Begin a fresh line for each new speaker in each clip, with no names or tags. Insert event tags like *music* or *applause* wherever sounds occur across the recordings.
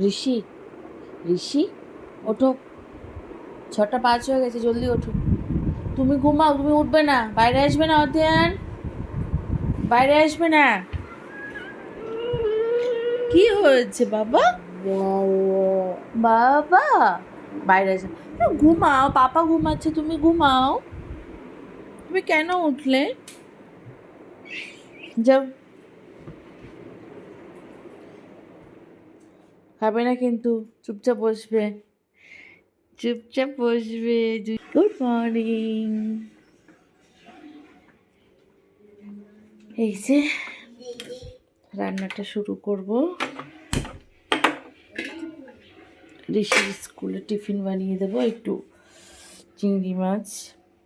ঋষি ঋষি, ওঠো। ছটা পাঁচ হয়ে গেছে, জলদি ওঠো। তুমি ঘুমাও, তুমি উঠবে না। বাইরে আসবে না অধ্যয়ন? বাইরে আসবে না? কি হয়েছে বাবা? বাবা, বাইরে আসবে। ঘুমাও, পাপা ঘুমাচ্ছে, তুমি ঘুমাও। তুমি কেন উঠলে? যাও। খাবে না কিন্তু চুপচাপ বসবে। চুপচাপ বসবে গুড মর্নিং এই যে রান্নাটা শুরু করব। ঋষির স্কুলে টিফিন বানিয়ে দেবো একটু চিংড়ি মাছ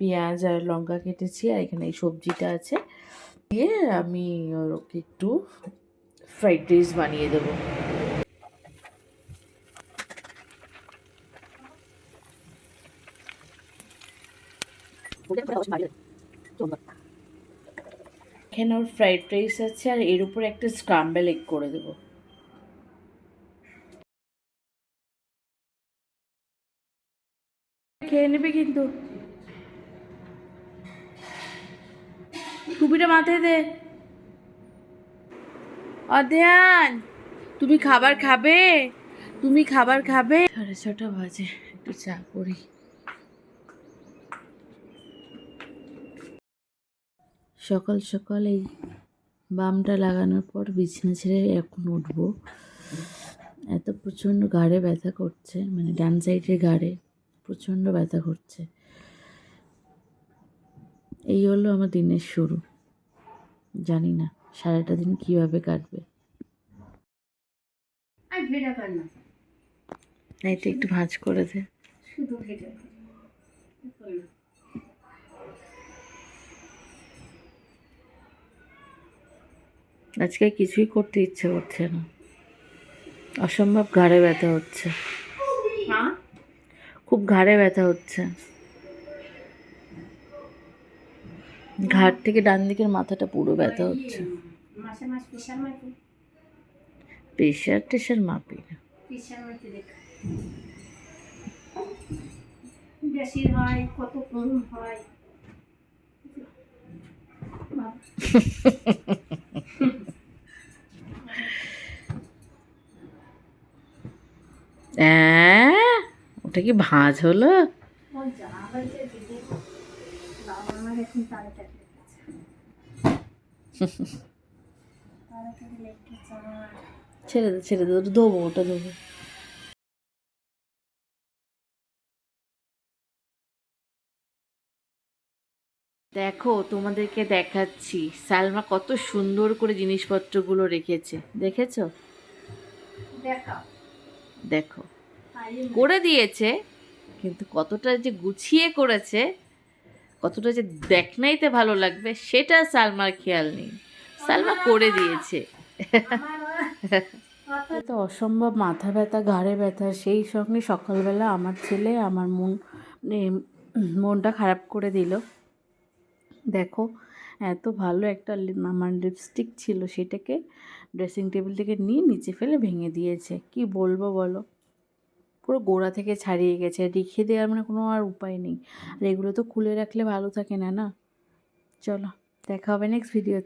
পেঁয়াজ আর লঙ্কা কেটেছি আর এখানে এই সবজিটা আছে। দিয়ে আমি ওকে একটু ফ্রাইড রাইস বানিয়ে দেবো। এখানে ওর ফ্রাইড রাইস আছে আর এর উপর একটা স্ক্রাম্বেল এগ করে দেবো। খেয়ে নেবে কিন্তু। টুপিটা মাথায় দে। অধ্যায়ন, তুমি খাবার খাবে? তুমি খাবার খাবে? সাড়ে ছটা বাজে, একটু চা করি। সকাল সকাল এই বামটা লাগানোর পর বিছানা ছেড়ে এখন উঠবো। এত প্রচণ্ড ঘাড়ে ব্যথা করছে মানে ডান সাইডের গাড়ে প্রচণ্ড ব্যথা করছে। এই হলো আমার দিনের শুরু। জানি না সারাটা দিন কীভাবে কাটবে। একটু ভাঁজ করে দে।
শুধু ভেড়া কর কি করল?
আজকে কিছুই করতে ইচ্ছে করছে না। অসম্ভব ঘাড়ে ব্যথা হচ্ছে। খুব ঘাড়ে ব্যথা হচ্ছে। ঘাড় থেকে ডান দিকের মাথাটা পুরো ব্যথা হচ্ছে।
প্রেশার
টেশার মাপি না।
হয় কত কম হয় *laughs* বাবা,
অ্যাঁ, ওটা কি ভাঁজ হলো? ছেড়ে দে ছেড়ে দে ওটা দেবো ওটা দেবো দেখো তোমাদেরকে দেখাচ্ছি। সালমা কত সুন্দর করে জিনিসপত্রগুলো রেখেছে। দেখেছ? দেখো। করে দিয়েছে, কিন্তু কতটা যে গুছিয়ে করেছে, কতটা যে দেখনাইতে ভালো লাগবে, সেটা সালমার খেয়াল নেই। সালমা করে দিয়েছে। তো অসম্ভব মাথা ব্যথা, ঘাড়ে ব্যথা, সেই সঙ্গে সকালবেলা আমার ছেলে, আমার মন মানে মনটা খারাপ করে দিল। দেখো, এত ভালো একটা আমার লিপস্টিক ছিল সেটাকে ড্রেসিং টেবিল থেকে নিয়ে নিচে ফেলে ভেঙে দিয়েছে। কি বলব বলো? পুরো গোড়া থেকে ছাড়িয়ে গেছে। রেখে দেওয়ার মানে কোনো আর উপায় নেই। আর এগুলো তো খুলে রাখলে ভালো থাকে না না? চলো, দেখা হবে নেক্সট ভিডিও